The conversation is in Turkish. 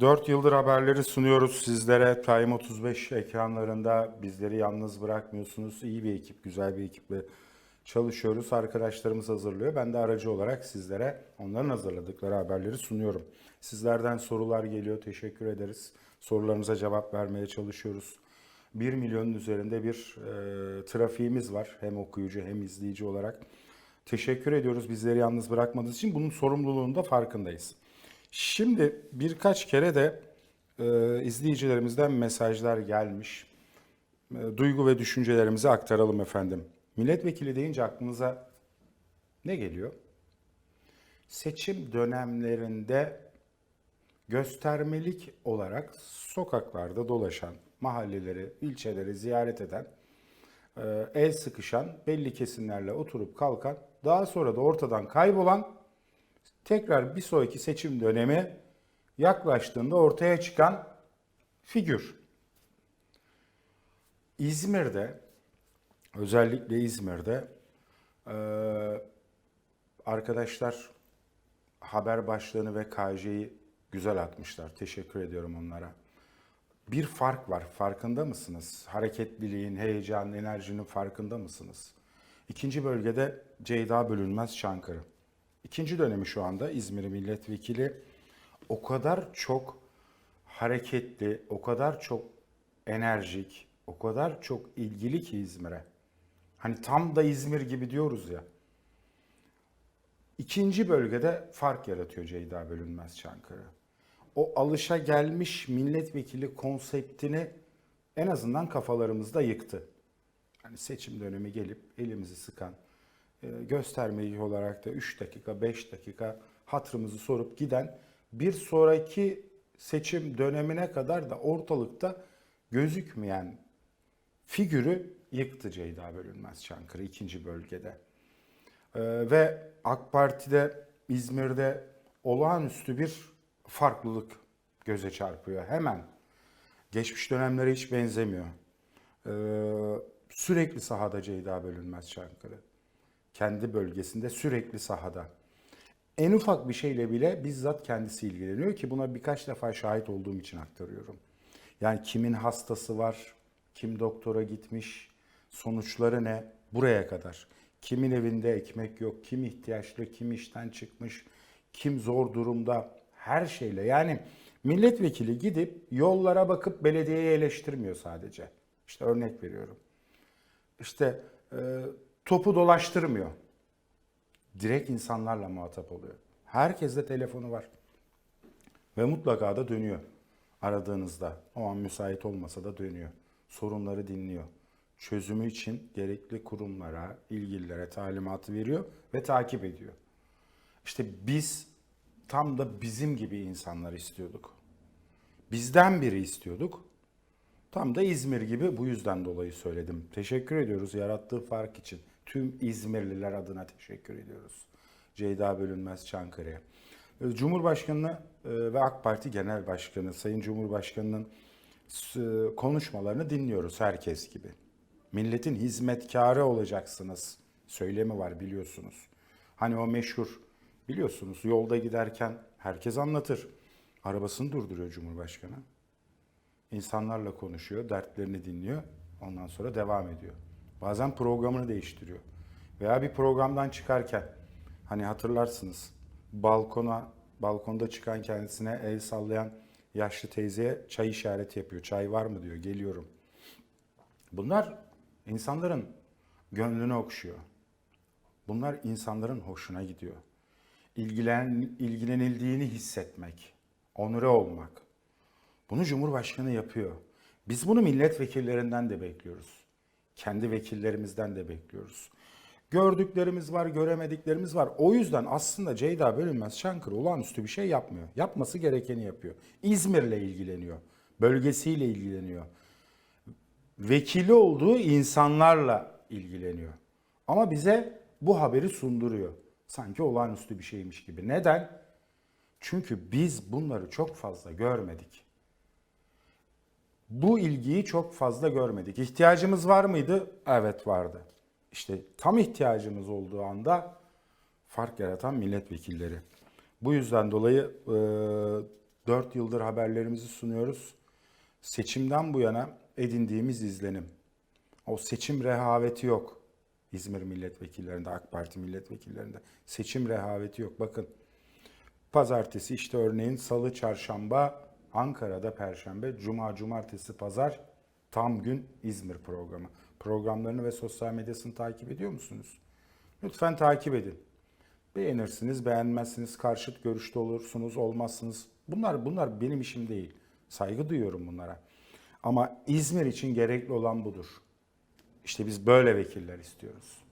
4 yıldır haberleri sunuyoruz sizlere. Time 35 ekranlarında bizleri yalnız bırakmıyorsunuz. İyi bir ekip, güzel bir ekiple çalışıyoruz. Arkadaşlarımız hazırlıyor. Ben de aracı olarak sizlere onların hazırladıkları haberleri sunuyorum. Sizlerden sorular geliyor. Teşekkür ederiz. Sorularınıza cevap vermeye çalışıyoruz. 1 milyonun üzerinde bir e, trafiğimiz var. Hem okuyucu hem izleyici olarak. Teşekkür ediyoruz bizleri yalnız bırakmadığınız için. Bunun sorumluluğunun da farkındayız. Şimdi birkaç kere de e, izleyicilerimizden mesajlar gelmiş. E, duygu ve düşüncelerimizi aktaralım efendim. Milletvekili deyince aklınıza ne geliyor? Seçim dönemlerinde göstermelik olarak sokaklarda dolaşan, mahalleleri, ilçeleri ziyaret eden, e, el sıkışan, belli kesimlerle oturup kalkan, daha sonra da ortadan kaybolan, tekrar bir sonraki seçim dönemi yaklaştığında ortaya çıkan figür. İzmir'de, özellikle İzmir'de e, arkadaşlar haber başlığını ve KJ'yi güzel atmışlar. Teşekkür ediyorum onlara. Bir fark var. Farkında mısınız? Hareketliliğin, heyecanın, enerjinin farkında mısınız? İkinci bölgede Ceyda Bölünmez Çankırı. İkinci dönemi şu anda İzmir Milletvekili. O kadar çok hareketli, o kadar çok enerjik, o kadar çok ilgili ki İzmir'e. Hani tam da İzmir gibi diyoruz ya. İkinci bölgede fark yaratıyor Ceyda Bölünmez Çankırı. O alışa gelmiş milletvekili konseptini en azından kafalarımızda yıktı. Hani seçim dönemi gelip elimizi sıkan, göstermeyi olarak da 3 dakika, 5 dakika hatırımızı sorup giden bir sonraki seçim dönemine kadar da ortalıkta gözükmeyen figürü yıktı Ceyda Bölünmez Çankırı ikinci bölgede. Ee, ve AK Parti'de İzmir'de olağanüstü bir farklılık göze çarpıyor hemen. Geçmiş dönemlere hiç benzemiyor. Ee, sürekli sahada Ceyda Bölünmez Çankırı. Kendi bölgesinde sürekli sahada. En ufak bir şeyle bile bizzat kendisi ilgileniyor ki buna birkaç defa şahit olduğum için aktarıyorum. Yani kimin hastası var, kim doktora gitmiş, sonuçları ne buraya kadar. Kimin evinde ekmek yok, kim ihtiyaçlı, kim işten çıkmış, kim zor durumda her şeyle. Yani milletvekili gidip yollara bakıp belediyeyi eleştirmiyor sadece. İşte örnek veriyorum. İşte e, topu dolaştırmıyor. Direkt insanlarla muhatap oluyor. Herkeste telefonu var. Ve mutlaka da dönüyor. Aradığınızda o an müsait olmasa da dönüyor. Sorunları dinliyor. Çözümü için gerekli kurumlara, ilgililere talimatı veriyor ve takip ediyor. İşte biz tam da bizim gibi insanlar istiyorduk. Bizden biri istiyorduk. Tam da İzmir gibi bu yüzden dolayı söyledim. Teşekkür ediyoruz yarattığı fark için. Tüm İzmirliler adına teşekkür ediyoruz. Ceyda Bölünmez Çankırı'ya. Ee, Cumhurbaşkanı e, ve AK Parti Genel Başkanı Sayın Cumhurbaşkanı'nın e, konuşmalarını dinliyoruz herkes gibi. Milletin hizmetkarı olacaksınız söylemi var biliyorsunuz. Hani o meşhur biliyorsunuz yolda giderken herkes anlatır. Arabasını durduruyor Cumhurbaşkanı. İnsanlarla konuşuyor, dertlerini dinliyor. Ondan sonra devam ediyor. Bazen programını değiştiriyor. Veya bir programdan çıkarken hani hatırlarsınız balkona balkonda çıkan kendisine el sallayan yaşlı teyzeye çay işareti yapıyor. Çay var mı diyor. Geliyorum. Bunlar insanların gönlünü okşuyor. Bunlar insanların hoşuna gidiyor. İlgilen, ilgilenildiğini hissetmek, onure olmak. Bunu Cumhurbaşkanı yapıyor. Biz bunu milletvekillerinden de bekliyoruz. Kendi vekillerimizden de bekliyoruz. Gördüklerimiz var, göremediklerimiz var. O yüzden aslında Ceyda Bölünmez Çankırı olağanüstü bir şey yapmıyor. Yapması gerekeni yapıyor. İzmir'le ilgileniyor. Bölgesiyle ilgileniyor. Vekili olduğu insanlarla ilgileniyor. Ama bize bu haberi sunduruyor. Sanki olağanüstü bir şeymiş gibi. Neden? Çünkü biz bunları çok fazla görmedik. Bu ilgiyi çok fazla görmedik. İhtiyacımız var mıydı? Evet vardı. İşte tam ihtiyacımız olduğu anda fark yaratan milletvekilleri. Bu yüzden dolayı e, 4 yıldır haberlerimizi sunuyoruz. Seçimden bu yana edindiğimiz izlenim. O seçim rehaveti yok. İzmir milletvekillerinde, AK Parti milletvekillerinde. Seçim rehaveti yok. Bakın pazartesi işte örneğin salı, çarşamba, Ankara'da perşembe, cuma, cumartesi, pazar tam gün İzmir programı. Programlarını ve sosyal medyasını takip ediyor musunuz? Lütfen takip edin. Beğenirsiniz, beğenmezsiniz, karşıt görüşte olursunuz, olmazsınız. Bunlar bunlar benim işim değil. Saygı duyuyorum bunlara. Ama İzmir için gerekli olan budur. İşte biz böyle vekiller istiyoruz.